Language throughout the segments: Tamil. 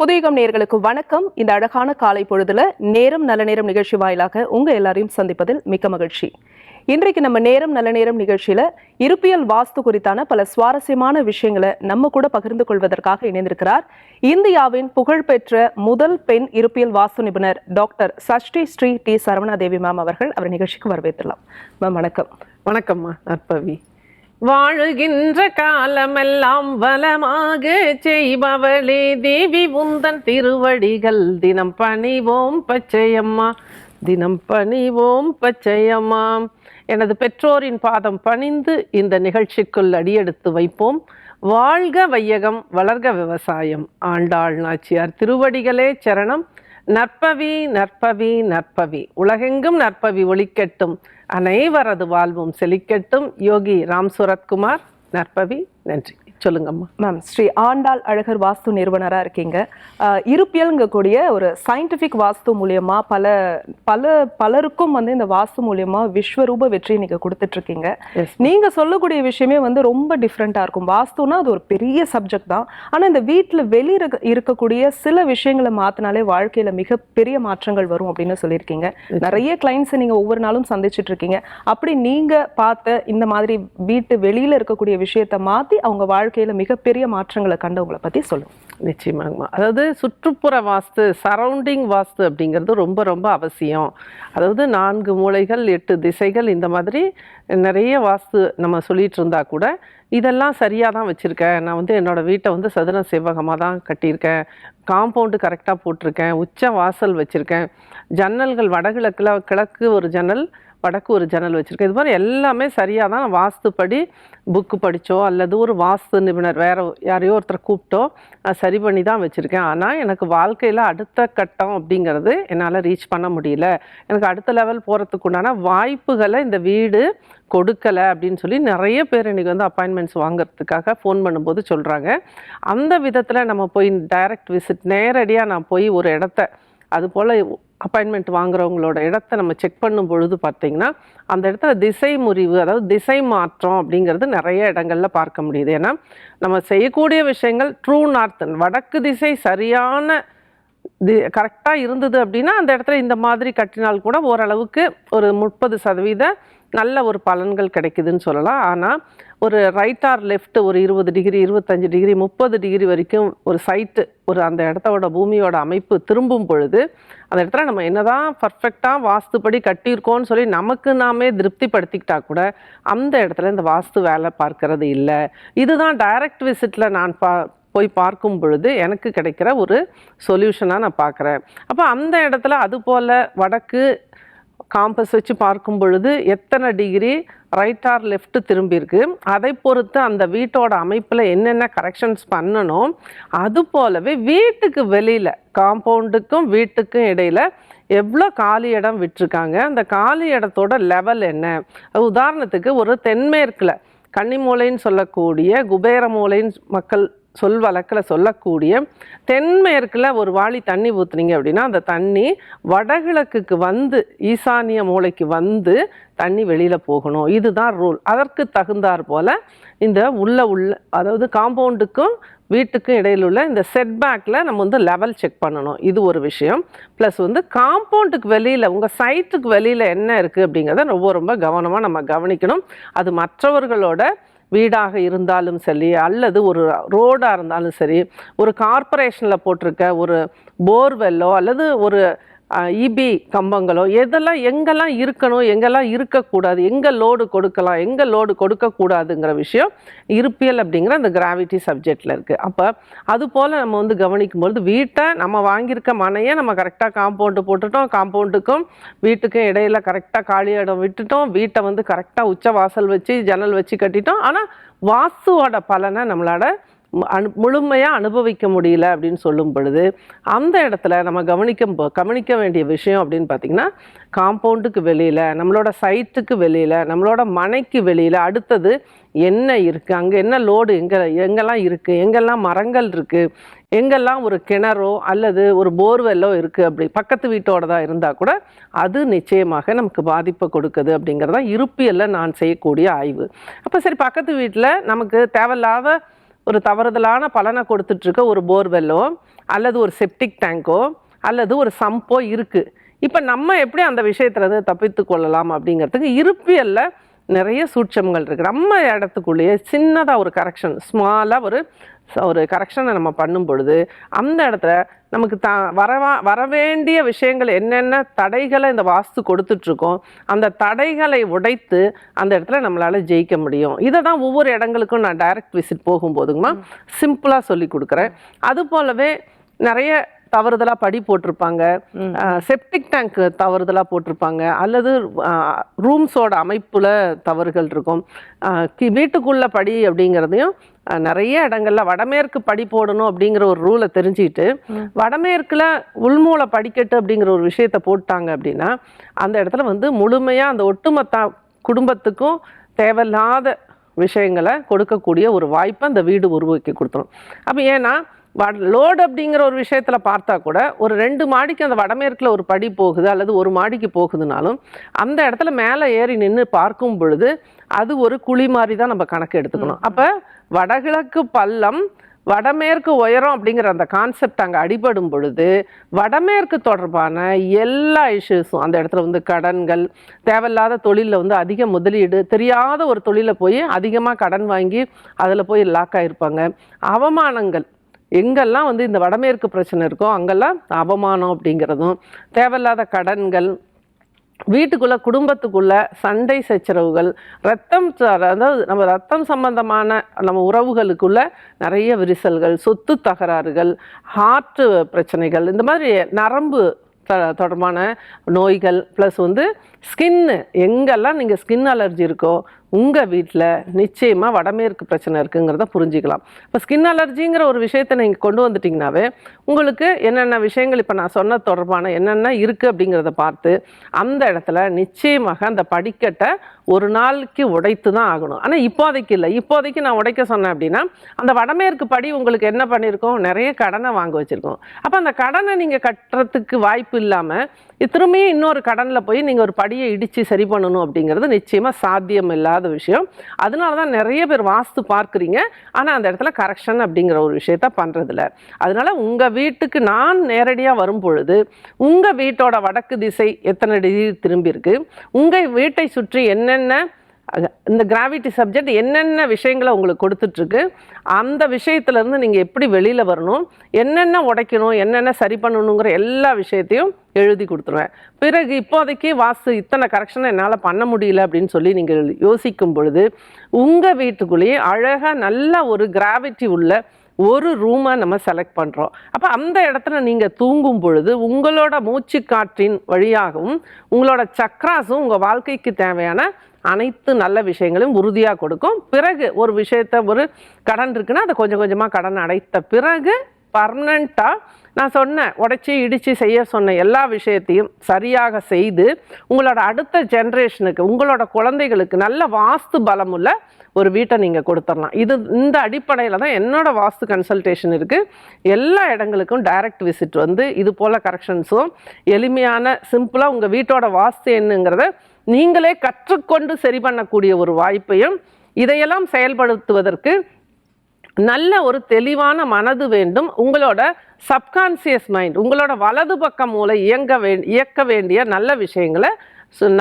புதியகம் நேர்களுக்கு வணக்கம். இந்த அழகான காலை பொழுதுல நேரம் நல்ல நேரம் நிகழ்ச்சி வாயிலாக உங்க எல்லாரையும் சந்திப்பதில் மிக்க மகிழ்ச்சி. இன்றைக்கு நம்ம நேரம் நல்ல நேரம் நிகழ்ச்சியில இருப்பியல் வாஸ்து குறித்தான பல சுவாரஸ்யமான விஷயங்களை நம்ம கூட பகிர்ந்து கொள்வதற்காக இணைந்திருக்கிறார். இந்தியாவின் புகழ்பெற்ற முதல் பெண் இருப்பியல் வாஸ்து நிபுணர் doctor Sashti Sri T Saravanadevi ma'am அவர்கள் அவர் நிகழ்ச்சிக்கு வரவேற்றலாம் மேம் வணக்கம். வணக்கம்மா நற்பவி. வாழுகின்ற காலமெல்லாம் வளமாக செய்பவளே தேவி உந்தன் திருவடிகள். தினம் பணிவோம் பச்சையம்மா. தினம் பணிவோம் பச்சையம்மா. எனது பெற்றோரின் பாதம் பணிந்து இந்த நிகழ்ச்சிக்குள் அடியெடுத்து வைப்போம். வாழ்க வையகம் வளர்க விவசாயம். ஆண்டாள் நாச்சியார் திருவடிகளே சரணம். நற்பவி நற்பவி நற்பவி. உலகெங்கும் நற்பவி ஒளிக்கட்டும். அனைவரது வாழ்வும் செழிக்கட்டும். யோகி ராம் சுரத்குமார் நற்பவி நன்றி. சொல்லுங்கம்மா. மேம் ஸ்ரீ ஆண்டாள் அழகர் வாஸ்து நிறுவனரா இருக்கீங்க. இருப்பியல்ங்கக்கூடிய ஒரு சயின்டிஃபிக் வாஸ்து மூலியமா பல பல பலருக்கும் வந்து இந்த வாஸ்து மூலியமா விஸ்வரூப வெற்றி நீங்க கொடுத்துட்டு இருக்கீங்க Yes. நீங்க சொல்லக்கூடிய விஷயமே வந்து ரொம்ப டிஃப்ரெண்டா இருக்கும். வாஸ்துனா அது ஒரு பெரிய சப்ஜெக்ட் தான். ஆனா இந்த வீட்டுல வெளியில இருக்க- இருக்கக்கூடிய சில விஷயங்களை மாத்தினாலே வாழ்க்கையில மிகப்பெரிய மாற்றங்கள் வரும் அப்படின்னு சொல்லியிருக்கீங்க. நிறைய கிளைண்ட்ஸ் நீங்க ஒவ்வொரு நாளும் சந்திச்சிட்டு இருக்கீங்க அப்படி நீங்க பார்த்த இந்த மாதிரி வீட்டு வெளியில இருக்கக்கூடிய விஷயத்தை மாத்தி அவங்க வாழ்க்கையில் மிகப்பெரிய மாற்றங்களை கண்டவங்களை பற்றி சொல்லுங்க. நிச்சயமாங்கம்மா. அதாவது சுற்றுப்புற வாஸ்து சரௌண்டிங் வாஸ்து அப்படிங்கிறது ரொம்ப ரொம்ப அவசியம். அதாவது நான்கு மூலைகள் எட்டு திசைகள் இந்த மாதிரி நிறைய வாஸ்து நம்ம சொல்லிகிட்டு இருந்தால் கூட இதெல்லாம் சரியாக தான் வச்சுருக்கேன். நான் வந்து என்னோடய வீட்டை வந்து சதுர செவ்வகமாக தான் கட்டியிருக்கேன். காம்பவுண்டு கரெக்டாக போட்டிருக்கேன். உச்ச வாசல் வச்சுருக்கேன். ஜன்னல்கள் வடகிழக்கில் கிழக்கு ஒரு ஜன்னல் வடக்கு ஒரு ஜன்னல் வச்சுருக்கேன் இது மாதிரி எல்லாமே சரியாக தான் வாஸ்துப்படி புக்கு படித்தோ அல்லது ஒரு வாஸ்து நிபுணர் வேறு யாரையோ ஒருத்தரை கூப்பிட்டோ நான் சரி பண்ணி தான் வச்சுருக்கேன். ஆனால் எனக்கு வாழ்க்கையில் அடுத்த கட்டம் அப்படிங்கிறது என்னால் ரீச் பண்ண முடியல. எனக்கு அடுத்த லெவல் போகிறதுக்கு உண்டான வாய்ப்புகளை இந்த வீடு கொடுக்கலை அப்படின்னு சொல்லி நிறைய பேர் இன்றைக்கி வந்து அப்பாயின்மெண்ட்ஸ் வாங்குறதுக்காக ஃபோன் பண்ணும்போது சொல்கிறாங்க அந்த விதத்தில் நம்ம போய் டைரக்ட் விசிட் நேரடியாக நான் போய் ஒரு இடத்த அதுபோல் அப்பாயின்மெண்ட் வாங்குறவங்களோட இடத்த நம்ம செக் பண்ணும் பொழுது பார்த்திங்கன்னா அந்த இடத்துல திசை முறிவு அதாவது திசை மாற்றம் அப்படிங்கிறது நிறைய இடங்களில் பார்க்க முடியுது. ஏன்னா நம்ம செய்யக்கூடிய விஷயங்கள் ட்ரூ நார்த் வடக்கு திசை சரியான தி கரெக்டாக இருந்தது அப்படின்னா அந்த இடத்துல இந்த மாதிரி கட்டினால் கூட ஓரளவுக்கு ஒரு முப்பது சதவீத நல்ல ஒரு பலன்கள் கிடைக்குதுன்னு சொல்லலாம். ஆனால் ஒரு ரைட் ஆர் லெஃப்ட் ஒரு இருபது டிகிரி இருபத்தஞ்சு டிகிரி முப்பது டிகிரி வரைக்கும் ஒரு சைட்டு ஒரு அந்த இடத்தோட பூமியோட அமைப்பு திரும்பும் பொழுது அந்த இடத்துல நம்ம என்னதான் பர்ஃபெக்டாக வாஸ்துப்படி கட்டியிருக்கோம்னு சொல்லி நமக்கு நாமே திருப்திப்படுத்திக்கிட்டா கூட அந்த இடத்துல இந்த வாஸ்து வேலை பார்க்கறது இல்லை. இதுதான் டைரக்ட் விசிட்டில் நான் பா போய் பார்க்கும் பொழுது எனக்கு கிடைக்கிற ஒரு சொல்யூஷனாக நான் பார்க்குறேன். அப்போ அந்த இடத்துல அது போல் வடக்கு காம்பஸ் வச்சு பார்க்கும் பொழுது எத்தனை டிகிரி ரைட் ஆர் லெஃப்ட்டு திரும்பியிருக்கு. அதை பொறுத்து அந்த வீட்டோட அமைப்பில் என்னென்ன கரெக்ஷன்ஸ் பண்ணணும் அது போலவே வீட்டுக்கு வெளியில் காம்பவுண்டுக்கும் வீட்டுக்கும் இடையில் எவ்வளோ காலி இடம் விட்டுருக்காங்க அந்த காலி இடத்தோட லெவல் என்ன? உதாரணத்துக்கு ஒரு தென்மேற்கில் கன்னிமூலைன்னு சொல்லக்கூடிய குபேர மூலைன்னு மக்கள் சொல் வழக்கில் சொல்லக்கூடிய தென்மேற்கில் ஒரு வாளி தண்ணி ஊற்றுனீங்க அப்படின்னா அந்த தண்ணி வடகிழக்குக்கு வந்து ஈசானிய மூளைக்கு வந்து தண்ணி வெளியில் போகணும். இதுதான் ரூல். அதற்கு தகுந்தாற் போல் இந்த உள்ள உள்ள அதாவது காம்பவுண்டுக்கும் வீட்டுக்கும் இடையில் உள்ள இந்த செட்பேக்கில் நம்ம வந்து லெவல் செக் பண்ணணும். இது ஒரு விஷயம். ப்ளஸ் வந்து காம்பவுண்டுக்கு வெளியில் உங்கள் சைட்டுக்கு வெளியில் என்ன இருக்குது அப்படிங்கிறத ரொம்ப ரொம்ப கவனமாக நம்ம கவனிக்கணும். அது மற்றவர்களோட வீடாக இருந்தாலும் சரி அல்லது ஒரு ரோடாக இருந்தாலும் சரி ஒரு கார்ப்பரேஷனில் போட்டிருக்க ஒரு போர்வெல்லோ அல்லது ஒரு இபி கம்பங்களோ எதெல்லாம் எங்கெல்லாம் இருக்கணும் எங்கெல்லாம் இருக்கக்கூடாது எங்கே லோடு கொடுக்கலாம் எங்கே லோடு கொடுக்கக்கூடாதுங்கிற விஷயம் இருப்பியல் அப்படிங்கிற அந்த கிராவிட்டி சப்ஜெக்டில் இருக்குது அப்போ அது போல் நம்ம வந்து கவனிக்கும்பொழுது வீட்டை நம்ம வாங்கியிருக்க மனையை நம்ம கரெக்டாக காம்பவுண்டு போட்டுட்டோம் காம்பவுண்டுக்கும் வீட்டுக்கும் இடையில கரெக்டாக காலி இடம் விட்டுட்டோம் வீட்டை வந்து கரெக்டாக உச்ச வாசல் வச்சு ஜன்னல் வச்சு கட்டிட்டோம். ஆனால் வாஸ்துவோட பலனை நம்மளோட அனு முழுமையாக அனுபவிக்க முடியல அப்படின்னு சொல்லும் பொழுது அந்த இடத்துல நம்ம கவனிக்க கவனிக்க வேண்டிய விஷயம் அப்படின்னு பார்த்தீங்கன்னா காம்பவுண்டுக்கு வெளியில் நம்மளோட சைட்டுக்கு வெளியில் நம்மளோட மனைக்கு வெளியில் அடுத்தது என்ன இருக்குது அங்கே என்ன லோடு எங்கே எங்கெல்லாம் இருக்குது எங்கெல்லாம் மரங்கள் இருக்குது எங்கெல்லாம் ஒரு கிணறோ அல்லது ஒரு போர்வெல்லோ இருக்குது அப்படி பக்கத்து வீட்டோட தான் இருந்தால் கூட அது நிச்சயமாக நமக்கு பாதிப்பை கொடுக்குது அப்படிங்கிறதான் இருப்பியல்ல நான் செய்யக்கூடிய ஆய்வு. அப்போ சரி பக்கத்து வீட்டில் நமக்கு தேவையில்லாத ஒரு தவறுதலான பலனை கொடுத்துட்ருக்க ஒரு போர்வெல்லோ அல்லது ஒரு செப்டிக் டேங்கோ அல்லது ஒரு சம்போ இருக்குது இப்போ நம்ம எப்படி அந்த விஷயத்துலேருந்து தப்பித்து கொள்ளலாம் அப்படிங்கிறதுக்கு இருப்பியல்ல நிறைய சூட்சமங்கள் இருக்கு. நம்ம இடத்துக்குள்ளேயே சின்னதாக ஒரு கரெக்ஷன் ஸ்மாலாக ஒரு ஒரு கரெக்ஷனை நம்ம பண்ணும் பொழுது அந்த இடத்துல நமக்கு த வரவா வரவேண்டிய விஷயங்கள் என்னென்ன தடைகளை இந்த வாஸ்து கொடுத்துட்ருக்கோம் அந்த தடைகளை உடைத்து அந்த இடத்துல நம்மளால் ஜெயிக்க முடியும். இதை தான் ஒவ்வொரு இடங்களுக்கும் நான் டைரக்ட் விசிட் போகும்போதுங்கம்மா சிம்பிளாக சொல்லி கொடுக்குறேன். அது போலவே நிறைய தவறுதலாக படி போட்டிருப்பாங்க. செப்டிக் டேங்க் தவறுதலாக போட்டிருப்பாங்க. அல்லது ரூம்ஸோட அமைப்புல தவறுகள் இருக்கும். வீட்டுக்குள்ள படி அப்படிங்கிறதையும் நிறைய இடங்கள்ல வடமேற்கு படி போடணும் அப்படிங்கிற ஒரு ரூலை தெரிஞ்சுக்கிட்டு வடமேற்குல உள்மூல படிக்கட்டு அப்படிங்கிற ஒரு விஷயத்த போட்டாங்க அப்படின்னா அந்த இடத்துல வந்து முழுமையா அந்த ஒட்டுமொத்த குடும்பத்துக்கும் தேவையில்லாத விஷயங்களை கொடுக்கக்கூடிய ஒரு வாய்ப்பை அந்த வீடு உருவாக்கி கொடுத்துரும். அப்போ ஏன்னா லோடு அப்படிங்கிற ஒரு விஷயத்துல பார்த்தா கூட ஒரு ரெண்டு மாடிக்கு அந்த வடமேற்குல ஒரு படி போகுது அல்லது ஒரு மாடிக்கு போகுதுனாலும் அந்த இடத்துல மேலே ஏறி நின்று பார்க்கும் பொழுது அது ஒரு குழி மாதிரி தான் நம்ம கணக்கு எடுத்துக்கணும். அப்போ வடகிழக்கு பள்ளம் வடமேற்கு உயரம் அப்படிங்கிற அந்த கான்செப்ட் அங்கே அடிபடும் பொழுது வடமேற்கு தொடர்பான எல்லா இஷ்யூஸும் அந்த இடத்துல வந்து கடன்கள் தேவையில்லாத தொழிலில் வந்து அதிக முதலீடு தெரியாத ஒரு தொழிலில் போய் அதிகமாக கடன் வாங்கி அதில் போய் லாக் ஆகிருப்பாங்க அவமானங்கள் எங்கெல்லாம் வந்து இந்த வடமேற்கு பிரச்சனை இருக்கோ அங்கெல்லாம் அவமானம் அப்படிங்கிறதும் தேவையில்லாத கடன்கள் வீட்டுக்குள்ளே குடும்பத்துக்குள்ளே சண்டை சச்சரவுகள் ரத்தம் அதாவது நம்ம ரத்தம் சம்பந்தமான நம்ம உறவுகளுக்குள்ள நிறைய விரிசல்கள் சொத்து தகராறுகள் ஹார்ட்டு பிரச்சனைகள் இந்த மாதிரி நரம்பு த- தொடர்பான நோய்கள் ப்ளஸ் வந்து ஸ்கின்னு எங்கெல்லாம் நீங்கள் ஸ்கின் அலர்ஜி இருக்கோ உங்கள் வீட்டில் நிச்சயமாக வடமேற்கு பிரச்சனை இருக்குங்கிறத புரிஞ்சுக்கலாம். இப்போ ஸ்கின் அலர்ஜிங்கிற ஒரு விஷயத்தை நீங்கள் கொண்டு வந்துட்டிங்கனாவே உங்களுக்கு என்னென்ன விஷயங்கள் இப்போ நான் சொன்ன தொடர்பான என்னென்ன இருக்குது அப்படிங்கிறத பார்த்து அந்த இடத்துல நிச்சயமாக அந்த படிக்கட்டை ஒரு நாளைக்கு உடைத்து தான் ஆகணும். ஆனால் இப்போதைக்கு இல்லை. இப்போதைக்கு நான் உடைக்க சொன்னேன் அப்படின்னா அந்த வடமேற்கு படி உங்களுக்கு என்ன பண்ணியிருக்கோம் நிறைய கடனை வாங்க வச்சுருக்கோம். அப்போ அந்த கடனை நீங்கள் கட்டுறதுக்கு வாய்ப்பு இல்லாமல் திரும்பியும் இன்னொரு கடனில் போய் நீங்கள் ஒரு படியை இடித்து சரி பண்ணணும் அப்படிங்கிறது நிச்சயமாக சாத்தியம் இல்லாத விஷயம். அதனால தான் நிறைய பேர் வாஸ்து பார்க்குறீங்க. ஆனால் அந்த இடத்துல கரெக்ஷன் அப்படிங்கிற ஒரு விஷயத்த பண்ணுறதில்ல அதனால உங்கள் வீட்டுக்கு நான் நேரடியாக வரும் பொழுது உங்கள் வீட்டோட வடக்கு திசை எத்தனை டிகிரி திரும்பியிருக்கு உங்கள் வீட்டை சுற்றி என்னென்ன இந்த கிராவிட்டி சப்ஜெக்ட் என்னென்ன விஷயங்களை உங்களுக்கு கொடுத்துட்ருக்கு அந்த விஷயத்துலேருந்து நீங்கள் எப்படி வெளியில் வரணும் என்னென்ன உடைக்கணும் என்னென்ன சரி பண்ணணுங்கிற எல்லா விஷயத்தையும் எழுதி கொடுத்துருவேன். பிறகு இப்போதைக்கு வாஸ்து இத்தனை கரெக்ஷனை என்னால் பண்ண முடியல அப்படின்னு சொல்லி நீங்கள் யோசிக்கும் பொழுது உங்கள் வீட்டுக்குள்ளேயே அழகாக நல்ல ஒரு கிராவிட்டி உள்ள ஒரு ரூமை நம்ம செலக்ட் பண்ணுறோம் அப்போ அந்த இடத்துல நீங்கள் தூங்கும் பொழுது உங்களோட மூச்சு காற்றின் வழியாகவும் உங்களோட சக்ராஸும் உங்கள் வாழ்க்கைக்கு தேவையான அனைத்து நல்ல விஷயங்களையும் உறுதியாக கொடுக்கும். பிறகு ஒரு விஷயத்த ஒரு கடன் இருக்குன்னா அதை கொஞ்சம் கொஞ்சமாக கடன் அடைத்த பிறகு பர்மனண்ட்டாக நான் சொன்னேன் உடைச்சி இடித்து செய்ய சொன்ன எல்லா விஷயத்தையும் சரியாக செய்து உங்களோட அடுத்த ஜென்ரேஷனுக்கு உங்களோட குழந்தைகளுக்கு நல்ல வாஸ்து பலமுள்ள ஒரு வீட்டை நீங்கள் கொடுத்துடலாம். இது இந்த அடிப்படையில் தான் என்னோடய வாஸ்து கன்சல்டேஷன் இருக்குது எல்லா இடங்களுக்கும் டைரக்ட் விசிட் வந்து இது போல் கரெக்ஷன்ஸும் எளிமையான சிம்பிளாக உங்கள் வீட்டோட வாஸ்து என்னங்கிறத நீங்களே கற்றுக்கொண்டு சரி பண்ணக்கூடிய ஒரு வாய்ப்பையும் இதையெல்லாம் செயல்படுத்துவதற்கு நல்ல ஒரு தெளிவான மனது வேண்டும். உங்களோட சப்கான்சியஸ் மைண்ட் உங்களோட வலது பக்கம் மூளை இயங்க வே இயக்க வேண்டிய நல்ல விஷயங்களை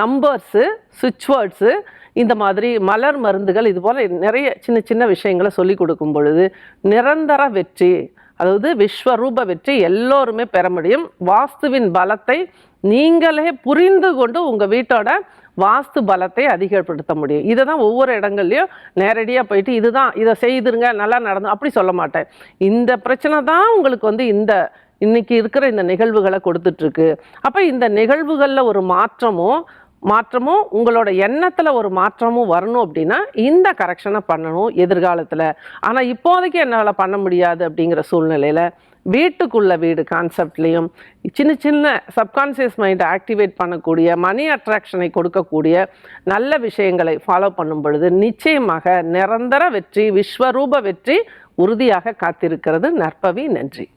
நம்பர்ஸு சுவிட்ச் வேர்ட்ஸு இந்த மாதிரி மலர் மருந்துகள் இது போல் நிறைய சின்ன சின்ன விஷயங்களை சொல்லி கொடுக்கும் பொழுது நிரந்தர வெற்றி அதாவது விஸ்வரூப வெற்றி எல்லோருமே பெற முடியும். வாஸ்துவின் பலத்தை நீங்களே புரிந்து கொண்டு உங்கள் வீட்டோட வாஸ்து பலத்தை அதிகப்படுத்த முடியும். இதை தான் ஒவ்வொரு இடங்கள்லையும் நேரடியாக போயிட்டு இதுதான் இதை செய்துருங்க நல்லா நடந்து அப்படி சொல்ல மாட்டேன். இந்த பிரச்சனை தான் உங்களுக்கு வந்து இந்த இன்னைக்கு இருக்கிற இந்த நிகழ்வுகளை கொடுத்துட்ருக்கு அப்போ இந்த நிகழ்வுகளில் ஒரு மாற்றமும் மாற்றமும் உங்களோட எண்ணத்தில் ஒரு மாற்றமும் வரணும் அப்படின்னா இந்த கரெக்ஷனை பண்ணணும் எதிர்காலத்தில். ஆனால் இப்போதைக்கு என்னால் பண்ண முடியாது அப்படிங்கிற சூழ்நிலையில் வீட்டுக்குள்ள வீடு கான்செப்ட்லேயும் சின்ன சின்ன சப்கான்சியஸ் மைண்டை ஆக்டிவேட் பண்ணக்கூடிய மணி அட்ராக்ஷனை கொடுக்கக்கூடிய நல்ல விஷயங்களை ஃபாலோ பண்ணும் பொழுது நிச்சயமாக நிரந்தர வெற்றி விஸ்வரூப வெற்றி உறுதியாக காத்திருக்கிறது. நற்பவி நன்றி.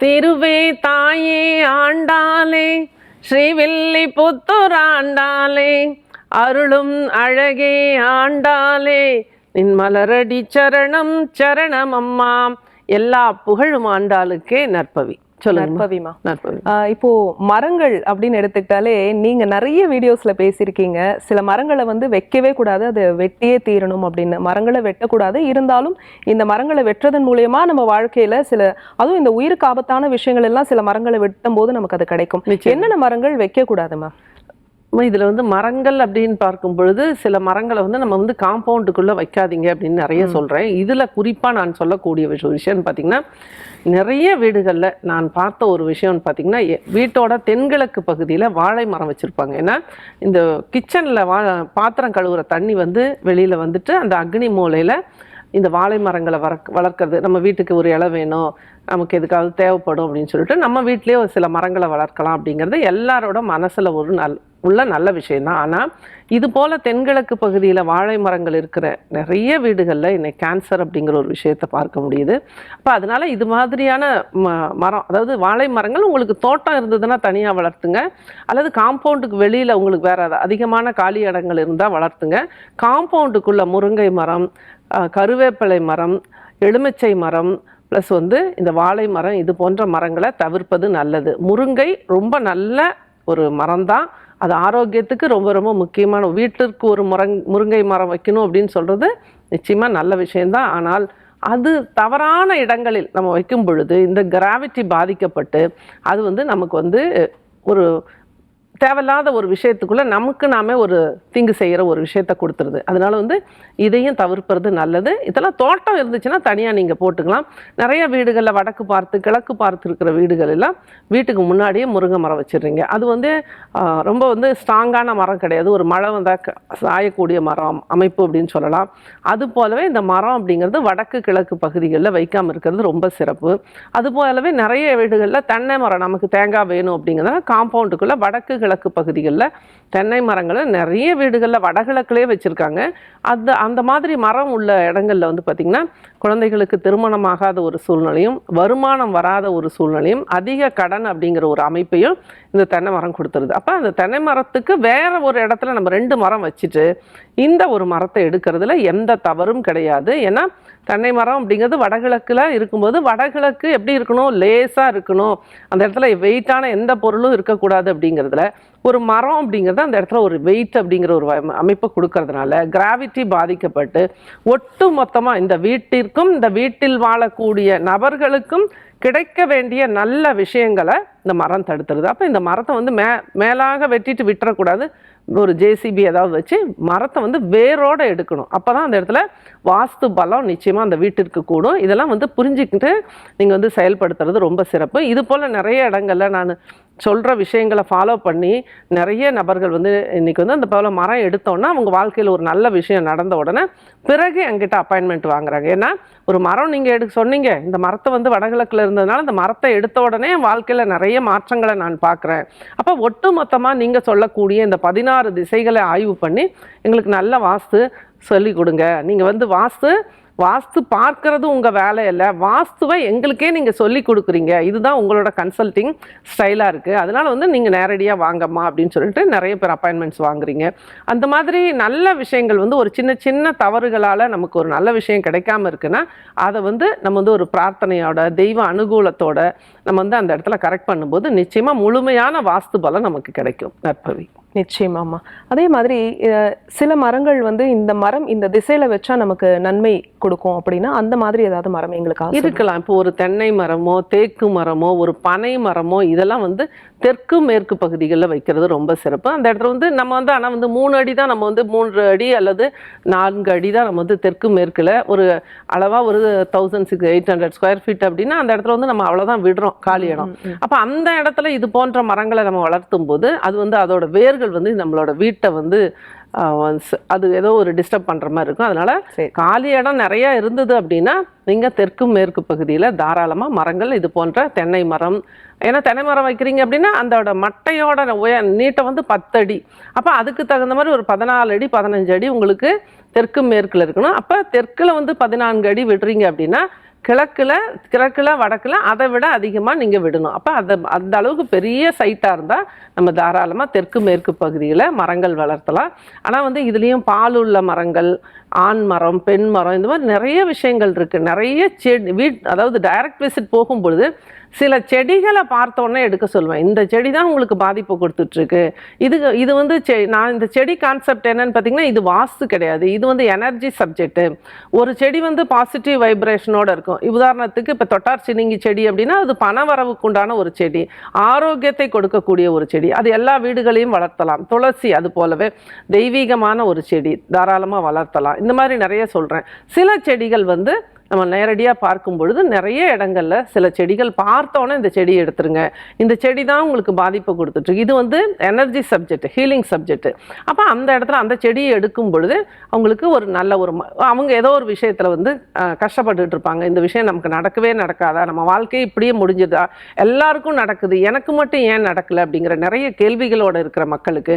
திருவே தாயே ஆண்டாலே ஸ்ரீவில்லி புத்தூர் ஆண்டாலே அருளும் அழகே ஆண்டாலே நின் மலரடி சரணம் சரணம் அம்மா எல்லா புகழும் ஆண்டாளுக்கே நற்பவி. நற்பவிமா. இப்போ மரங்கள் அப்படின்னு எடுத்துக்கிட்டாலே நீங்க நிறைய வீடியோஸ்ல பேசியிருக்கீங்க. சில மரங்களை வந்து வைக்கவே கூடாது அது வெட்டியே தீரணும் அப்படின்னு. மரங்களை வெட்டக்கூடாது. இருந்தாலும் இந்த மரங்களை வெட்டுறதன் மூலியமா நம்ம வாழ்க்கையில சில அதுவும் இந்த உயிருக்கு ஆபத்தான விஷயங்கள் எல்லாம் சில மரங்களை வெட்டும் போது நமக்கு அது கிடைக்கும். என்னென்ன மரங்கள் வைக்க கூடாதுமா அம்மா, இதுல வந்து மரங்கள் அப்படின்னு பார்க்கும் பொழுது சில மரங்களை வந்து நம்ம வந்து காம்பவுண்டுக்குள்ள வைக்காதீங்க அப்படின்னு நிறைய சொல்றேன். இதுல குறிப்பா நான் சொல்லக்கூடிய விஷயம் விஷயம்னு பாத்தீங்கன்னா நிறைய வீடுகள்ல நான் பார்த்த ஒரு விஷயம்னு பாத்தீங்கன்னா எ- வீட்டோட தென்கிழக்கு பகுதியில வாழை மரம் வச்சிருப்பாங்க. ஏன்னா இந்த கிச்சன்ல வா பாத்திரம் கழுவுற தண்ணி வந்து வெளியில வந்துட்டு அந்த அக்னி மூலையில இந்த வாழை மரங்களை வளர்க்க வளர்க்கறது நம்ம வீட்டுக்கு ஒரு இலை வேணும் நமக்கு எதுக்காவது தேவைப்படும் அப்படின்னு சொல்லிட்டு நம்ம வீட்டிலேயே ஒரு சில மரங்களை வளர்க்கலாம் அப்படிங்கிறது எல்லாரோட மனசுல ஒரு நல் உள்ள நல்ல விஷயம்தான். ஆனால் இது போல் தென்கிழக்கு பகுதியில் வாழை மரங்கள் இருக்கிற நிறைய வீடுகளில் இன்னைக்கு கேன்சர் அப்படிங்கிற ஒரு விஷயத்தை பார்க்க முடியுது. அப்போ அதனால் இது மாதிரியான ம மரம் அதாவது வாழை மரங்கள் உங்களுக்கு தோட்டம் இருந்ததுன்னா தனியாக வளர்த்துங்க. அல்லது காம்பவுண்டுக்கு வெளியில் உங்களுக்கு வேறு அதிகமான காலி இடங்கள் இருந்தால் வளர்த்துங்க. காம்பவுண்டுக்குள்ள முருங்கை மரம் கருவேப்பிலை மரம் எலுமிச்சை மரம் ப்ளஸ் வந்து இந்த வாழை மரம் இது போன்ற மரங்களை தவிர்ப்பது நல்லது. முருங்கை ரொம்ப நல்ல ஒரு மரம்தான். அது ஆரோக்கியத்துக்கு ரொம்ப ரொம்ப முக்கியமான வீட்டிற்கு ஒரு முரங் முருங்கை மரம் வைக்கணும் அப்படின்னு சொல்கிறது நிச்சயமாக நல்ல விஷயந்தான் ஆனால் அது தவறான இடங்களில் நம்ம வைக்கும் பொழுது இந்த கிராவிட்டி பாதிக்கப்பட்டு அது வந்து நமக்கு வந்து ஒரு தேவையில்லாத ஒரு விஷயத்துக்குள்ள நமக்கு நாமே ஒரு தீங்கு செய்கிற ஒரு விஷயத்த கொடுத்துருது. அதனால வந்து இதையும் தவிர்ப்பது நல்லது. இதெல்லாம் தோட்டம் இருந்துச்சுன்னா தனியாக நீங்கள் போட்டுக்கலாம். நிறைய வீடுகளில் வடக்கு பார்த்து கிழக்கு பார்த்து இருக்கிற வீடுகள் எல்லாம் வீட்டுக்கு முன்னாடியே முருங்கை மரம் வச்சிடுறீங்க. அது வந்து ரொம்ப வந்து ஸ்ட்ராங்கான மரம் கிடையாது. ஒரு மழை வந்தால் க- சாயக்கூடிய மரம் அமைப்பு அப்படின்னு சொல்லலாம். அது போலவே இந்த மரம் அப்படிங்கிறது வடக்கு கிழக்கு பகுதிகளில் வைக்காமல் இருக்கிறது ரொம்ப சிறப்பு. அது போலவே நிறைய வீடுகளில் தென்னை மரம் நமக்கு தேங்காய் வேணும் அப்படிங்கிறத காம்பவுண்டுக்குள்ளே வடக்கு கிழக்கு பகுதிகளில் தென்னை மரங்களை நிறைய வீடுகளில் வடகிழக்குலேயே வச்சுருக்காங்க. அந்த அந்த மாதிரி மரம் உள்ள இடங்கள்ல வந்து பார்த்திங்கன்னா குழந்தைகளுக்கு திருமணமாகாத ஒரு சூழ்நிலையும் வருமானம் வராத ஒரு சூழ்நிலையும் அதிக கடன் அப்படிங்கிற ஒரு அமைப்பையும் இந்த தென்னை மரம் கொடுத்துருது. அப்போ அந்த தென்னை மரத்துக்கு வேற ஒரு இடத்துல நம்ம ரெண்டு மரம் வச்சுட்டு இந்த ஒரு மரத்தை எடுக்கிறதுல எந்த தவறும் கிடையாது. ஏன்னா தென்னை மரம் அப்படிங்கிறது வடகிழக்கில் இருக்கும்போது வடகிழக்கு எப்படி இருக்கணும்? லேஸாக இருக்கணும். அந்த இடத்துல வெயிட்டான எந்த பொருளும் இருக்கக்கூடாது அப்படிங்கிறதுல ஒரு மரம் அப்படிங்கிறது அந்த இடத்துல ஒரு வெயிட் அப்படிங்கிற ஒரு அமைப்பு அமைப்பை கொடுக்கறதுனால கிராவிட்டி பாதிக்கப்பட்டு ஒட்டு மொத்தமாக இந்த வீட்டிற்கும் இந்த வீட்டில் வாழக்கூடிய நபர்களுக்கும் கிடைக்க வேண்டிய நல்ல விஷயங்களை இந்த மரம் தடுத்துருது. அப்போ இந்த மரத்தை வந்து மே மேலாக வெட்டிட்டு விட்டுறக்கூடாது. ஒரு ஜேசிபி ஏதாவது வச்சு மரத்தை வந்து வேரோடு எடுக்கணும். அப்போ தான் அந்த இடத்துல வாஸ்து பலம் நிச்சயமாக அந்த வீட்டிற்கு கூடும். இதெல்லாம் வந்து புரிஞ்சுக்கிட்டு நீங்கள் வந்து செயல்படுத்துறது ரொம்ப சிறப்பு. இது போல் நிறைய இடங்களில் நான் சொல்கிற விஷயங்களை ஃபாலோ பண்ணி நிறைய நபர்கள் வந்து இன்றைக்கி வந்து அந்த போல மரம் எடுத்தோன்னா அவங்க வாழ்க்கையில் ஒரு நல்ல விஷயம் நடந்த உடனே பிறகு என்கிட்ட அப்பாயின்மெண்ட் வாங்குறாங்க. ஏன்னா ஒரு மரம் நீங்கள் எடுக்க சொன்னீங்க. இந்த மரத்தை வந்து வடகிழக்கில் இருந்ததுனால இந்த மரத்தை எடுத்த உடனே வாழ்க்கையில் நிறைய மாற்றங்களை நான் பார்க்குறேன். அப்போ ஒட்டு மொத்தமாக நீங்கள் சொல்லக்கூடிய இந்த பதினாறு திசைகளை ஆய்வு பண்ணி எங்களுக்கு நல்ல வாஸ்து சொல்லி கொடுங்க. நீங்கள் வந்து வாஸ்து வாஸ்து பார்க்கறது உங்கள் வேலை இல்லை வாஸ்துவை எங்களுக்கே நீங்கள் சொல்லி கொடுக்குறீங்க. இதுதான் உங்களோட கன்சல்டிங் ஸ்டைலாக இருக்குது அதனால் வந்து நீங்கள் நேரடியாக வாங்கம்மா அப்படின்னு சொல்லிட்டு நிறைய பேர் அப்பாயின்மெண்ட்ஸ் வாங்குறீங்க. அந்த மாதிரி நல்ல விஷயங்கள் வந்து ஒரு சின்ன சின்ன தவறுகளால் நமக்கு ஒரு நல்ல விஷயம் கிடைக்காம இருக்குன்னா அதை வந்து நம்ம வந்து ஒரு பிரார்த்தனையோட தெய்வ அனுகூலத்தோட நம்ம வந்து அந்த இடத்துல கரெக்ட் பண்ணும்போது நிச்சயமாக முழுமையான வாஸ்து பலம் நமக்கு கிடைக்கும். நற்பவி. நிச்சயமாம்மா அதே மாதிரி அஹ், சில மரங்கள் வந்து இந்த மரம் இந்த திசையில வச்சா நமக்கு நன்மை கொடுக்கும் அப்படின்னா அந்த மாதிரி ஏதாவது மரம் எங்களுக்கு இருக்கலாம். இப்போ ஒரு தென்னை மரமோ தேக்கு மரமோ ஒரு பனை மரமோ இதெல்லாம் வந்து தெற்கு மேற்கு பகுதிகளில் வைக்கிறது ரொம்ப சிறப்பு. அந்த இடத்துல வந்து நம்ம வந்து ஆனால் வந்து மூணு அடி தான் நம்ம வந்து மூன்று அடி அல்லது நான்கு அடி தான் நம்ம வந்து தெற்கு மேற்கில் ஒரு அளவாக ஒரு thousand six eight hundred square feet அப்படின்னா அந்த இடத்துல வந்து நம்ம அவ்வளோதான் விடுறோம் காலி இடம். அப்போ அந்த இடத்துல இது போன்ற மரங்களை நம்ம வளர்த்தும் போது அது வந்து அதோட வேர்கள் வந்து நம்மளோட வீட்டை வந்து அது ஏதோ ஒரு டிஸ்டர்ப் பண்ணுற மாதிரி இருக்கும். அதனால சரி. காலி இடம் நிறைய இருந்தது அப்படின்னா நீங்கள் தெற்கு மேற்கு பகுதியில் தாராளமாக மரங்கள் இது போன்ற தென்னை மரம் ஏன்னா தென்னை மரம் வைக்கிறீங்க அப்படின்னா அதோட மட்டையோட உய நீட்டை வந்து பத்தடி அப்போ அதுக்கு தகுந்த மாதிரி ஒரு பதினாலு அடி பதினஞ்சு அடி உங்களுக்கு தெற்கு மேற்கில் இருக்கணும். அப்போ தெற்கில் வந்து பதினான்கு அடி விடுறீங்க அப்படின்னா கிழக்கில் கிழக்கில் வடக்கில் அதை விட அதிகமாக நீங்கள் விடணும். அப்போ அதை அந்த அளவுக்கு பெரிய சைட்டாக இருந்தால் நம்ம தாராளமாக தெற்கு மேற்கு பகுதியில் மரங்கள் வளர்த்தலாம். ஆனால் வந்து இதுலேயும் பால் உள்ள மரங்கள் ஆண் மரம் பெண் மரம் இந்த மாதிரி நிறைய விஷயங்கள் இருக்குது நிறைய செடி வீட் அதாவது டைரக்ட் விசிட் போகும்பொழுது சில செடிகளை பார்த்தோன்னே எடுக்க சொல்லுவேன். இந்த செடி தான் உங்களுக்கு பாதிப்பு கொடுத்துட்ருக்கு. இது இது வந்து செ நான் இந்த செடி கான்செப்ட் என்னன்னு பார்த்தீங்கன்னா இது வாஸ்து கிடையாது. இது வந்து எனர்ஜி சப்ஜெக்ட்டு ஒரு செடி வந்து பாசிட்டிவ் வைப்ரேஷனோட இருக்கும். உதாரணத்துக்கு இப்போ தொட்டார் சினிங்கி செடி அப்படின்னா அது பணவரவுக்கு உண்டான ஒரு செடி. ஆரோக்கியத்தை கொடுக்கக்கூடிய ஒரு செடி. அது எல்லா வீடுகளையும் வளர்த்தலாம். துளசி அது போலவே தெய்வீகமான ஒரு செடி தாராளமாக வளர்த்தலாம். இந்த மாதிரி நிறைய சொல்கிறேன் சில செடிகள் வந்து நம்ம நேரடியாக பார்க்கும் பொழுது நிறைய இடங்களில் சில செடிகள் பார்த்தோன்னே இந்த செடியை எடுத்துருங்க. இந்த செடி தான் உங்களுக்கு பாதிப்பை கொடுத்துட்ருக்கு இது வந்து எனர்ஜி சப்ஜெக்ட் ஹீலிங் சப்ஜெக்ட் அப்போ அந்த இடத்துல அந்த செடியை எடுக்கும் பொழுது அவங்களுக்கு ஒரு நல்ல ஒரு ம- அவங்க ஏதோ ஒரு விஷயத்தில் வந்து கஷ்டப்பட்டுட்டு இருப்பாங்க. இந்த விஷயம் நமக்கு நடக்கவே நடக்காதா? நம்ம வாழ்க்கையை இப்படியே முடிஞ்சதா? எல்லாருக்கும் நடக்குது. எனக்கு மட்டும் ஏன் நடக்கலை? அப்படிங்கிற நிறைய கேள்விகளோட இருக்கிற மக்களுக்கு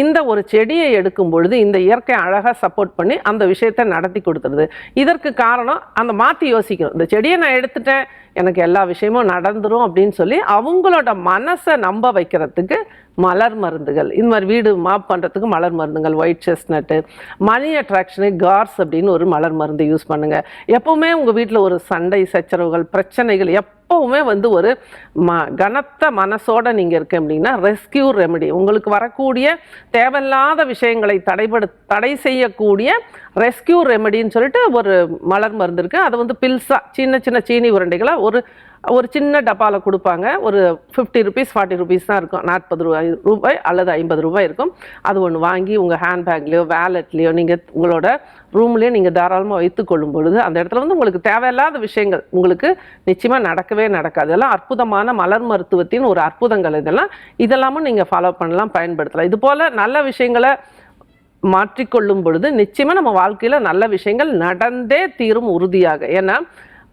இந்த ஒரு செடியை எடுக்கும் பொழுது இந்த இயற்கை அழகாக சப்போர்ட் பண்ணி அந்த விஷயத்தை நடத்தி கொடுத்துருது. இதற்கு காரணம் அந்த மாற்றி யோசிக்கணும். இந்த செடியை நான் எடுத்துட்டேன் எனக்கு எல்லா விஷயமும் நடந்துரும் அப்படின்னு சொல்லி அவங்களோட மனசை நம்ப வைக்கிறதுக்கு மலர் மருந்துகள். இந்த மாதிரி வீடு மாப் பண்ணுறதுக்கு மலர் மருந்துகள் white chestnut money attraction cars அப்படின்னு ஒரு மலர் மருந்து யூஸ் பண்ணுங்கள் எப்போவுமே உங்கள் வீட்டில் ஒரு சண்டை சச்சரவுகள் பிரச்சனைகள் எப்போவுமே வந்து ஒரு ம கனத்த மனசோட நீங்கள் இருக்க அப்படின்னா ரெஸ்கியூ ரெமெடி உங்களுக்கு வரக்கூடிய தேவையில்லாத விஷயங்களை தடைபடு தடை செய்யக்கூடிய ரெஸ்கியூ ரெமெடின்னு சொல்லிட்டு ஒரு மலர் மருந்து இருக்குது அதை வந்து பில்ஸாக சின்ன சின்ன சீனி உருண்டைகளை ஒரு ஒரு சின்ன டப்பாவில் கொடுப்பாங்க. ஒரு ஃபிஃப்டி ருபீஸ் ஃபார்ட்டி ருபீஸ் தான் இருக்கும். நாற்பது ரூபாய் ரூபாய் அல்லது ஐம்பது ரூபாய் இருக்கும். அது ஒன்று வாங்கி உங்கள் ஹேண்ட்பேக்லேயோ வேலெட்லேயோ நீங்கள் உங்களோட ரூம்லேயே நீங்கள் தாராளமாக வைத்து கொள்ளும் பொழுது அந்த இடத்துல வந்து உங்களுக்கு தேவையில்லாத விஷயங்கள் உங்களுக்கு நிச்சயமாக நடக்கவே நடக்காது. இதெல்லாம் அற்புதமான மலர் மருத்துவத்தின் ஒரு அற்புதங்கள் இதெல்லாம். இதெல்லாமும் நீங்கள் ஃபாலோ பண்ணலாம் பயன்படுத்தலாம். இது போல் நல்ல விஷயங்களை மாற்றிக்கொள்ளும் பொழுது நிச்சயமாக நம்ம வாழ்க்கையில் நல்ல விஷயங்கள் நடந்தே தீரும் உறுதியாக. ஏன்னா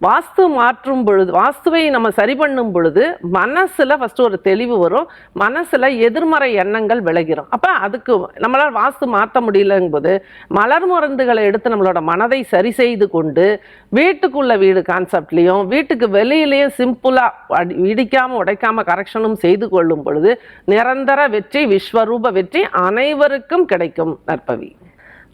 வாஸ்து மாற்றும் பொழுது வாஸ்துவை நம்ம சரி பண்ணும் பொழுது மனசில் ஃபஸ்ட்டு ஒரு தெளிவு வரும். மனசில் எதிர்மறை எண்ணங்கள் விளைகிறோம் அப்போ அதுக்கு நம்மளால் வாஸ்து மாற்ற முடியலங்கும்போது மலர் மருந்துகளை எடுத்து நம்மளோட மனதை சரி செய்து கொண்டு வீட்டுக்குள்ள வீடு கான்செப்ட்லேயும் வீட்டுக்கு வெளியிலையும் சிம்பிளாக இடிக்காமல் உடைக்காமல் கரெக்ஷனும் செய்து கொள்ளும் பொழுது நிரந்தர வெற்றி விஸ்வரூப வெற்றி அனைவருக்கும் கிடைக்கும் நற்பவி.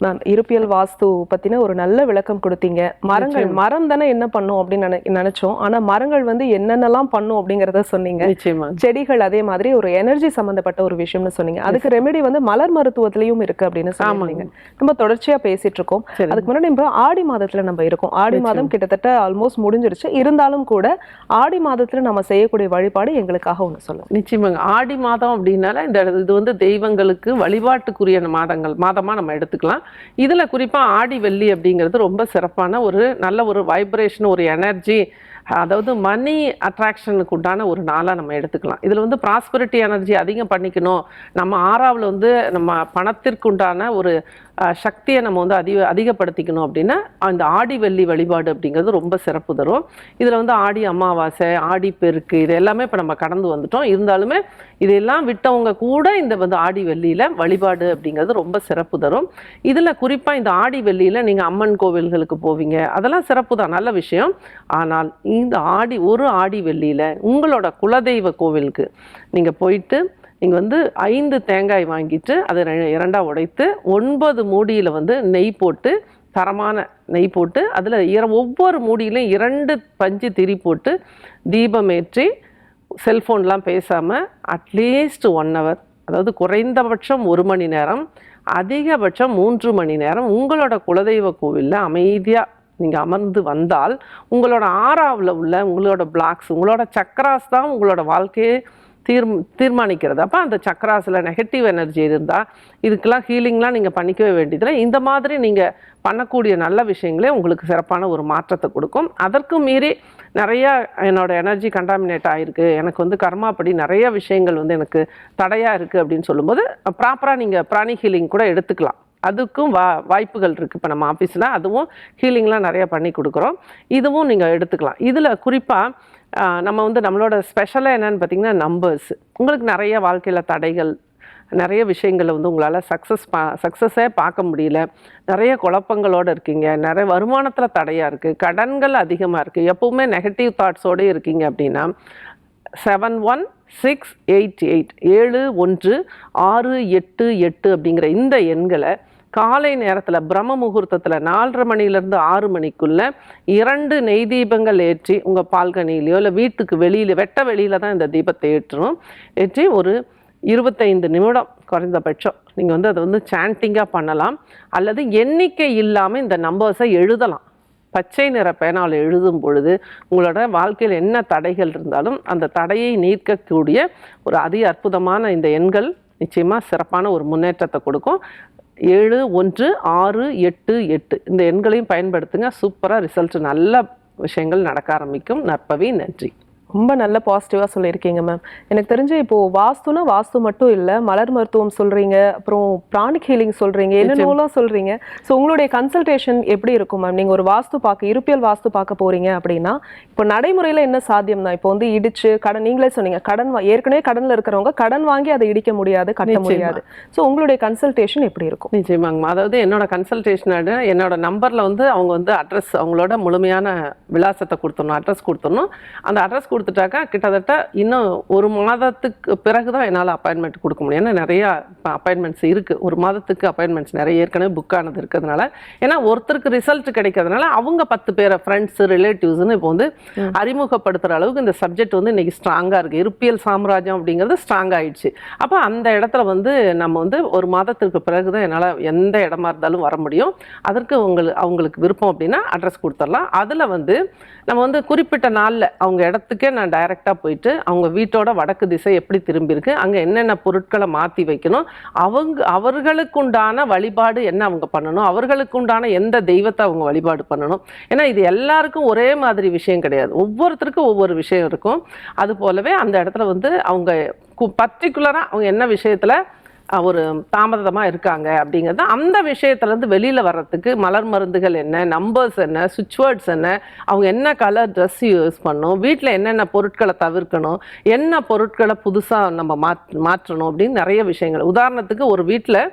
மேம் இருப்பியல் வாஸ்து பத்தின ஒரு நல்ல விளக்கம் கொடுத்தீங்க. மரங்கள் மரம் தானே என்ன பண்ணும் அப்படின்னு நினை- நினைச்சோம். ஆனா மரங்கள் வந்து என்னென்னலாம் பண்ணும் அப்படிங்கறத சொன்னீங்க. நிச்சயமா. செடிகள் அதே மாதிரி ஒரு எனர்ஜி சம்பந்தப்பட்ட ஒரு விஷயம்னு சொன்னீங்க. அதுக்கு ரெமெடி வந்து மலர் மருத்துவத்திலயும் இருக்கு அப்படின்னு சொன்னீங்க நம்ம தொடர்ச்சியா பேசிட்டு இருக்கோம். அதுக்கு முன்னாடி நம்ம ஆடி மாதத்துல நம்ம இருக்கோம். ஆடி மாதம் கிட்டத்தட்ட ஆல்மோஸ்ட் முடிஞ்சிருச்சு. இருந்தாலும் கூட ஆடி மாதத்துல நம்ம செய்யக்கூடிய வழிபாடு எங்களுக்காக ஒண்ணு சொல்லுங்க. நிச்சயமாங்க. ஆடி மாதம் அப்படின்னால இந்த இது வந்து தெய்வங்களுக்கு வழிபாட்டுக்குரிய மாதங்கள் மாதமாக நம்ம எடுத்துக்கலாம். இதில் குறிப்பாக ஆடி வெள்ளி அப்படிங்கிறது ரொம்ப சிறப்பான ஒரு நல்ல ஒரு வைப்ரேஷன் ஒரு எனர்ஜி அதாவது மணி அட்ராக்ஷனுக்கு உண்டான ஒரு நாளாக நம்ம எடுத்துக்கலாம். இதில் வந்து ப்ராஸ்பரிட்டி எனர்ஜி அதிகம் பண்ணிக்கணும். நம்ம ஆறாவில் வந்து நம்ம பணத்திற்கு உண்டான ஒரு சக்தியை நம்ம வந்து அதிக அதிகப்படுத்திக்கணும் அப்படின்னா அந்த ஆடி வெள்ளி வழிபாடு அப்படிங்கிறது ரொம்ப சிறப்பு தரும். இதில் வந்து ஆடி அமாவாசை ஆடி பெருக்கு இது எல்லாமே இப்போ நம்ம கடந்து வந்துட்டோம். இருந்தாலுமே இதெல்லாம் விட்டவங்க கூட இந்த வந்து ஆடி வெள்ளியில் வழிபாடு அப்படிங்கிறது ரொம்ப சிறப்பு தரும். இதில் குறிப்பாக இந்த ஆடி வெள்ளியில் நீங்கள் அம்மன் கோவில்களுக்கு போவீங்க. அதெல்லாம் சிறப்பு தான் நல்ல விஷயம். ஆனால் இந்த ஆடி ஒரு ஆடி வெள்ளியில் உங்களோட குலதெய்வ கோவிலுக்கு நீங்கள் போயிட்டு நீங்கள் வந்து ஐந்து தேங்காய் வாங்கிட்டு அதை ரெ- உடைத்து ஒன்பது மூடியில் வந்து நெய் போட்டு தரமான நெய் போட்டு அதில் இர ஒவ்வொரு மூடியிலும் இரண்டு பஞ்சு திரி போட்டு தீபம் ஏற்றி செல்ஃபோன்லாம் பேசாமல் அட்லீஸ்ட் ஒன் ஹவர் அதாவது குறைந்தபட்சம் ஒரு மணி நேரம் அதிகபட்சம் மூன்று மணி நேரம் உங்களோட குலதெய்வ கோவிலில் அமைதியாக நீங்கள் அமர்ந்து வந்தால் உங்களோட ஆறாவில் உள்ள உங்களோட பிளாக்ஸ் உங்களோட சக்கராஸ் தான் உங்களோட வாழ்க்கையை தீர் தீர்மானிக்கிறது. அப்போ அந்த சக்கராஸில் நெகட்டிவ் எனர்ஜி இருந்தால் இதுக்கெல்லாம் ஹீலிங்லாம் நீங்கள் பண்ணிக்கவே வேண்டியதில்லை. இந்த மாதிரி நீங்கள் பண்ணக்கூடிய நல்ல விஷயங்களே உங்களுக்கு சிறப்பான ஒரு மாற்றத்தை கொடுக்கும். அதற்கும் மீறி நிறையா என்னோடய எனர்ஜி கண்டாமினேட் ஆகிருக்கு எனக்கு வந்து கர்மாப்படி நிறைய விஷயங்கள் வந்து எனக்கு தடையாக இருக்குது அப்படின்னு சொல்லும்போது ப்ராப்பராக நீங்கள் பிராணி ஹீலிங் கூட எடுத்துக்கலாம். அதுக்கும் வா வாய்ப்புகள் இருக்குது இப்போ நம்ம ஆஃபீஸில் அதுவும் ஹீலிங்லாம் நிறைய பண்ணி கொடுக்குறோம். இதுவும் நீங்கள் எடுத்துக்கலாம். இதில் குறிப்பாக நம்ம வந்து நம்மளோட ஸ்பெஷலாக என்னென்னு பார்த்தீங்கன்னா நம்பர்ஸ் உங்களுக்கு நிறைய வாழ்க்கையில் தடைகள் நிறைய விஷயங்களை வந்து உங்களால் சக்ஸஸ் பா சக்ஸஸே பார்க்க முடியல. நிறைய குழப்பங்களோடு இருக்கீங்க. நிறைய வருமானத்தில் தடையாக இருக்குது கடன்கள் அதிகமாக இருக்குது எப்பவுமே நெகட்டிவ் தாட்ஸோடு இருக்கீங்க அப்படின்னா seven one six eight eight ஏழு ஒன்று ஆறு எட்டு எட்டு அப்படிங்கிற இந்த எண்களை காலை நேரத்தில் பிரம்ம முகூர்த்தத்தில் நாலரை மணிலேருந்து ஆறு மணிக்குள்ளே இரண்டு நெய் தீபங்கள் ஏற்றி உங்கள் பால்கனியிலையோ இல்லை வீட்டுக்கு வெளியில் வெட்ட வெளியில் தான் இந்த தீபத்தை ஏற்றணும். ஏற்றி ஒரு இருபத்தைந்து நிமிடம் குறைந்தபட்சம். நீங்கள் வந்து அதை வந்து சாண்டிங்காக பண்ணலாம். அல்லது எண்ணிக்கை இல்லாமல் இந்த நம்பர்ஸை எழுதலாம். பச்சை நிற பேனால் எழுதும் பொழுது உங்களோட வாழ்க்கையில் என்ன தடைகள் இருந்தாலும் அந்த தடையை நீக்கக்கூடிய ஒரு அதி அற்புதமான இந்த எண்கள் நிச்சயமாக சிறப்பான ஒரு முன்னேற்றத்தை கொடுக்கும். ஏழு ஒன்று ஆறு எட்டு எட்டு. இந்த எண்களையும் பயன்படுத்துங்க. சூப்பராக ரிசல்ட் நல்ல விஷயங்கள் நடக்க ஆரம்பிக்கும். நற்பவி நன்றி. ரொம்ப நல்ல பாசிட்டிவாக சொல்லியிருக்கீங்க மேம் எனக்கு தெரிஞ்சு இப்போ வாஸ்துனா வாஸ்து மட்டும் இல்லை மலர் மருத்துவம் சொல்றீங்க அப்புறம் பிராணிக் ஹீலிங் சொல்றீங்க என்னென்னலாம் சொல்றீங்க. ஸோ உங்களுடைய கன்சல்டேஷன் எப்படி இருக்கும் மேம் நீங்கள் ஒரு வாஸ்து பார்க்க இருப்பியல் வாஸ்து பார்க்க போறீங்க அப்படின்னா இப்போ நடைமுறையில் என்ன சாத்தியம் தான் இப்போ வந்து இடிச்சு கடன் நீங்களே சொன்னீங்க கடன் ஏற்கனவே கடன்ல இருக்கிறவங்க கடன் வாங்கி அதை இடிக்க முடியாது கட்ட. முடியாது. ஸோ உங்களுடைய கன்சல்டேஷன் எப்படி இருக்கும்? நிச்சயமாங்கம்மா அதாவது என்னோட கன்சல்டேஷன் என்னோட நம்பரில் வந்து அவங்க வந்து அட்ரஸ் அவங்களோட முழுமையான விலாசத்தை கொடுத்துடணும் அட்ரஸ் கொடுத்துடணும். அந்த அட்ரஸ் கொடுத்துட்டாக்கா கிட்டத்தட்ட இன்னும் ஒரு மாதத்துக்கு பிறகு தான் என்னால் அப்பாயின்மெண்ட் கொடுக்க முடியும். ஏன்னா நிறையா அப்பாயின்மெண்ட்ஸ் இருக்குது ஒரு மாதத்துக்கு அப்பாயின்மெண்ட்ஸ் நிறைய ஏற்கனவே புக் ஆனது இருக்கிறதுனால. ஏன்னா ஒருத்தருக்கு ரிசல்ட் கிடைக்கிறதுனால அவங்க பத்து பேரை ஃப்ரெண்ட்ஸ் ரிலேட்டிவ்ஸ்னு இப்போ வந்து அறிமுகப்படுத்துகிற அளவுக்கு இந்த சப்ஜெக்ட் வந்து இன்னைக்கு ஸ்ட்ராங்காக இருக்குது இருப்பியல் சாம்ராஜ்யம் அப்படிங்கிறது ஸ்ட்ராங் ஆயிடுச்சு. அப்போ அந்த இடத்துல வந்து நம்ம வந்து ஒரு மாதத்திற்கு பிறகு தான் என்னால் எந்த இடமா இருந்தாலும் வர முடியும். அதற்கு உங்களுக்கு அவங்களுக்கு விருப்பம் அப்படின்னா அட்ரஸ் கொடுத்துடலாம். அதில் வந்து நம்ம வந்து குறிப்பிட்ட நாளில் அவங்க இடத்துக்கே நான் டைரெக்டாக போயிட்டு அவங்க வீட்டோட வடக்கு திசை எப்படி திரும்பியிருக்கு அங்கே என்னென்ன பொருட்களை மாற்றி வைக்கணும் அவங்க அவர்களுக்குண்டான வழிபாடு என்ன அவங்க பண்ணணும் அவர்களுக்குண்டான எந்த தெய்வத்தை அவங்க வழிபாடு பண்ணணும். ஏன்னா இது எல்லாருக்கும் ஒரே மாதிரி விஷயம் கிடையாது. ஒவ்வொருத்தருக்கும் ஒவ்வொரு விஷயம் இருக்கும். அது போலவே அந்த இடத்துல வந்து அவங்க பர்டிகுலராக அவங்க என்ன விஷயத்தில் ஒரு தாமதமாக இருக்காங்க அப்படிங்கிறது அந்த விஷயத்துலேருந்து வெளியில் வர்றதுக்கு மலர் மருந்துகள் என்ன நம்பர்ஸ் என்ன சுவிட்ச் வேர்ட்ஸ் என்ன அவங்க என்ன கலர் ட்ரெஸ் யூஸ் பண்ணணும் வீட்டில் என்னென்ன பொருட்களை தவிர்க்கணும் என்ன பொருட்களை புதுசாக நம்ம மாத் மாற்றணும் அப்படின்னு நிறைய விஷயங்கள். உதாரணத்துக்கு ஒரு வீட்டில்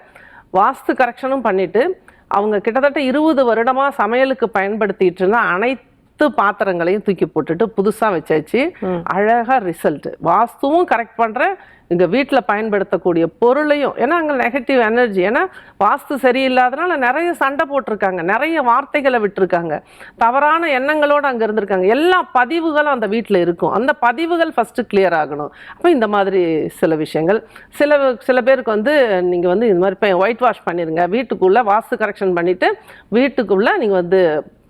வாஸ்து கரெக்ஷனும் பண்ணிட்டு அவங்க கிட்டத்தட்ட இருபது வருடமாக சமையலுக்கு பயன்படுத்திட்டு இருந்த அனைத்து பாத்திரங்களையும் தூக்கி போட்டுட்டு புதுசாக வச்சாச்சு. அழகாக ரிசல்ட் வாஸ்துவும் கரெக்ட் பண்ணுறேன் இங்கே வீட்டில் பயன்படுத்தக்கூடிய பொருளையும் ஏன்னா அங்கே நெகட்டிவ் எனர்ஜி ஏன்னா வாஸ்து சரியில்லாதனால நிறைய சண்டை போட்டிருக்காங்க நிறைய வார்த்தைகளை விட்டுருக்காங்க. தவறான எண்ணங்களோடு அங்கே இருந்திருக்காங்க. எல்லா பதிவுகளும் அந்த வீட்டில் இருக்கும். அந்த பதிவுகள் ஃபஸ்ட்டு கிளியர் ஆகணும். அப்போ இந்த மாதிரி சில விஷயங்கள். சில சில பேருக்கு வந்து நீங்கள் வந்து இந்த மாதிரி ஒயிட் வாஷ் பண்ணிடுங்க வீட்டுக்குள்ளே வாஸ்து கரெக்ஷன் பண்ணிவிட்டு வீட்டுக்குள்ளே நீங்கள் வந்து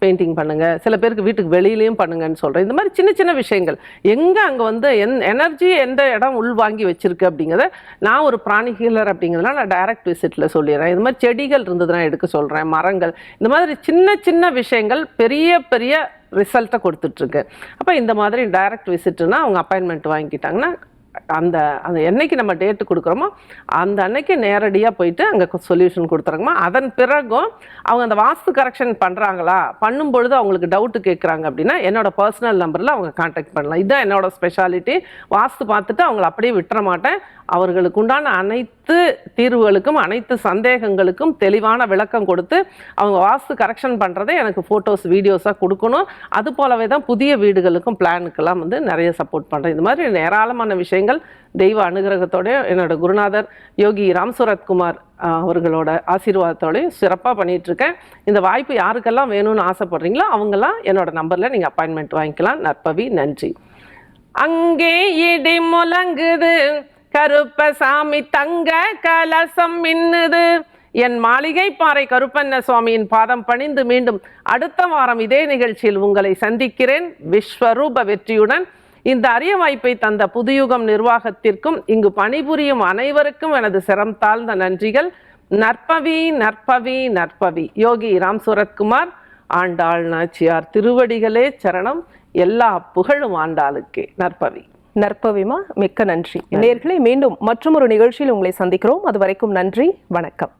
பெயிண்டிங் பண்ணுங்கள் சில பேருக்கு வீட்டுக்கு வெளியிலையும் பண்ணுங்கன்னு சொல்கிறேன் இந்த மாதிரி சின்ன சின்ன விஷயங்கள். எங்கே அங்கே வந்து என் எனர்ஜி எந்த இடம் உள்வாங்கி வச்சுருக்கு அப்படிங்கிறத நான் ஒரு பிராணி ஹீலர் அப்படிங்கிறதுனால நான் டைரக்ட் விசிட்டில் சொல்லிடுறேன். இது மாதிரி செடிகள் இருந்ததுன்னா எடுக்க சொல்கிறேன் மரங்கள். இந்த மாதிரி சின்ன சின்ன விஷயங்கள் பெரிய பெரிய ரிசல்ட்டை கொடுத்துட்ருக்கு அப்போ இந்த மாதிரி டைரக்ட் விசிட்டுனா அவங்க அப்பாயின்மெண்ட் வாங்கிக்கிட்டாங்கன்னா அந்த அந்த என்றைக்கு நம்ம டேட்டு கொடுக்குறோமோ அந்த அன்னைக்கு நேரடியாக போயிட்டு அங்கே சொல்யூஷன் கொடுத்துறாங்கம்மா. அதன் பிறகும் அவங்க அந்த வாஸ்து கரெக்ஷன் பண்ணுறாங்களா பண்ணும் பொழுது அவங்களுக்கு டவுட்டு கேட்குறாங்க அப்படின்னா என்னோடய பர்சனல் நம்பரில் அவங்க காண்டாக்ட் பண்ணலாம். இதுதான் என்னோடய ஸ்பெஷாலிட்டி வாஸ்து பார்த்துட்டு அவங்கள அப்படியே விட்டுற மாட்டேன். அவர்களுக்கு உண்டான அனைத்து தீர்வுகளுக்கும் அனைத்து சந்தேகங்களுக்கும் தெளிவான விளக்கம் கொடுத்து அவங்க வாஸ்து கரெக்ஷன் பண்ணுறதை எனக்கு ஃபோட்டோஸ் வீடியோஸாக கொடுக்கணும். அது போலவே தான் புதிய வீடுகளுக்கும் பிளானுக்கெல்லாம் வந்து நிறைய சப்போர்ட் பண்ணுறேன் இந்த மாதிரி ஏராளமான விஷயங்கள் தெய்வ அனுகிரகத்தோட என்னோட குருநாதர் யோகி ராம் சுரத்குமார் அவர்களோட ஆசீர்வாதத்தோடய சிறப்பாக பண்ணிட்டு இருக்கேன் இந்த வாய்ப்பு யாருக்கெல்லாம் வேணும்னு ஆசைப்படுறீங்களோ அவங்கெல்லாம் என்னோட நம்பரில் நீங்கள் அப்பாயின்மெண்ட் வாங்கிக்கலாம். நற்பவி நன்றி. அங்கே இடி முழங்குது கருப்பசாமி தங்க கலசம் மின்னுது. என் மாளிகை பாறை கருப்பண்ண சுவாமியின் பாதம் பணிந்து மீண்டும் அடுத்த வாரம் இதே நிகழ்ச்சியில் உங்களை சந்திக்கிறேன். விஸ்வரூப வெற்றியுடன் இந்த அரிய வாய்ப்பை தந்த புதுயுகம் நிர்வாகத்திற்கும் இங்கு பணிபுரியும் அனைவருக்கும் எனது சிரம் தாழ்ந்த நன்றிகள். நற்பவி நற்பவி நற்பவி. யோகி ராம் சுரத்குமார் ஆண்டாள் நாச்சியார் திருவடிகளே சரணம். எல்லா புகழும் ஆண்டாளுக்கே. நற்பவி. நற்பவிமா மிக்க நன்றி. நேர்களை மீண்டும் மற்றொரு நிகழ்ச்சியில் உங்களை சந்திக்கிறோம். அது வரைக்கும் நன்றி வணக்கம்.